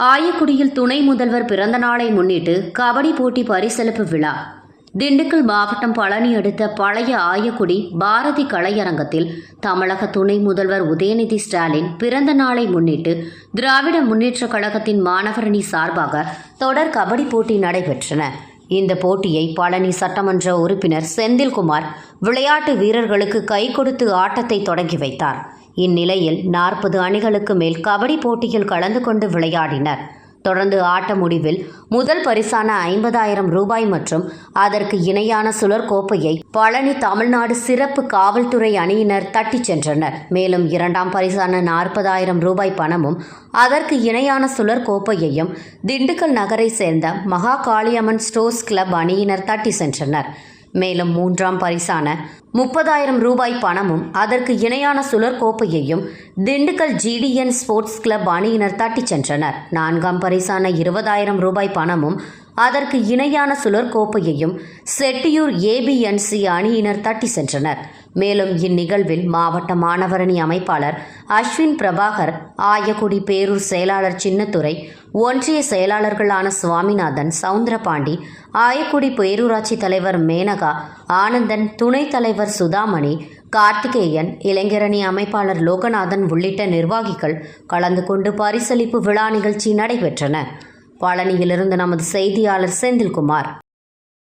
ஆயக்குடியில் துணை முதல்வர் பிறந்த நாளை முன்னிட்டு கபடி போட்டி பரிசளிப்பு விழா. திண்டுக்கல் மாவட்டம் பழனி அடுத்த பழைய ஆயக்குடி பாரதி கலையரங்கத்தில் தமிழக துணை முதல்வர் உதயநிதி ஸ்டாலின் பிறந்த நாளை முன்னிட்டு திராவிட முன்னேற்றக் கழகத்தின் மாணவரணி சார்பாக தொடர் கபடி போட்டி நடைபெற்றன. இந்த போட்டியை பழனி சட்டமன்ற உறுப்பினர் செந்தில்குமார் விளையாட்டு வீரர்களுக்கு கை கொடுத்து ஆட்டத்தை தொடங்கி வைத்தார். இந்நிலையில் நாற்பது அணிகளுக்கு மேல் கபடி போட்டியில் கலந்து கொண்டு விளையாடினர். தொடர்ந்து ஆட்ட முடிவில் முதல் பரிசான ஐம்பதாயிரம் ரூபாய் மற்றும் அதற்கு இணையான சுழற்கோப்பையை பழனி தமிழ்நாடு சிறப்பு காவல்துறை அணியினர் தட்டிச் சென்றனர். மேலும் இரண்டாம் பரிசான நாற்பதாயிரம் ரூபாய் பணமும் அதற்கு இணையான சுழற்கோப்பையையும் திண்டுக்கல் நகரை சேர்ந்த மகா காளியம்மன் ஸ்டோர்ஸ் கிளப் அணியினர் தட்டி சென்றனர். மேலும் மூன்றாம் பரிசான முப்பதாயிரம் ரூபாய் பணமும் அதற்கு இணையான சுழற்கோப்பையையும் திண்டுக்கல் ஜிடிஎன் ஸ்போர்ட்ஸ் கிளப் அணியினர் தட்டிச் சென்றனர். நான்காம் பரிசான இருபதாயிரம் ரூபாய் பணமும் அதற்கு இணையான சுழற்கோப்பையையும் செட்டியூர் ஏபிஎன்சி அணியினர் தட்டி சென்றனர். மேலும் இந்நிகழ்வில் மாவட்ட மாணவரணி அமைப்பாளர் அஸ்வின் பிரபாகர் ஆயக்குடி பேரூர் செயலாளர் சின்னத்துறை ஒன்றிய செயலாளர்களான சுவாமிநாதன் சவுந்தரபாண்டி ஆயக்குடி பேரூராட்சி தலைவர் மேனகா ஆனந்தன் துணைத் தலைவர் சுதாமணி கார்த்திகேயன் இளைஞரணி அமைப்பாளர் லோகநாதன் உள்ளிட்ட நிர்வாகிகள் கலந்து கொண்டு பரிசளிப்பு விழா நிகழ்ச்சி நடைபெற்றன. பழனியிலிருந்து நமது செய்தியாளர் செந்தில்குமார்.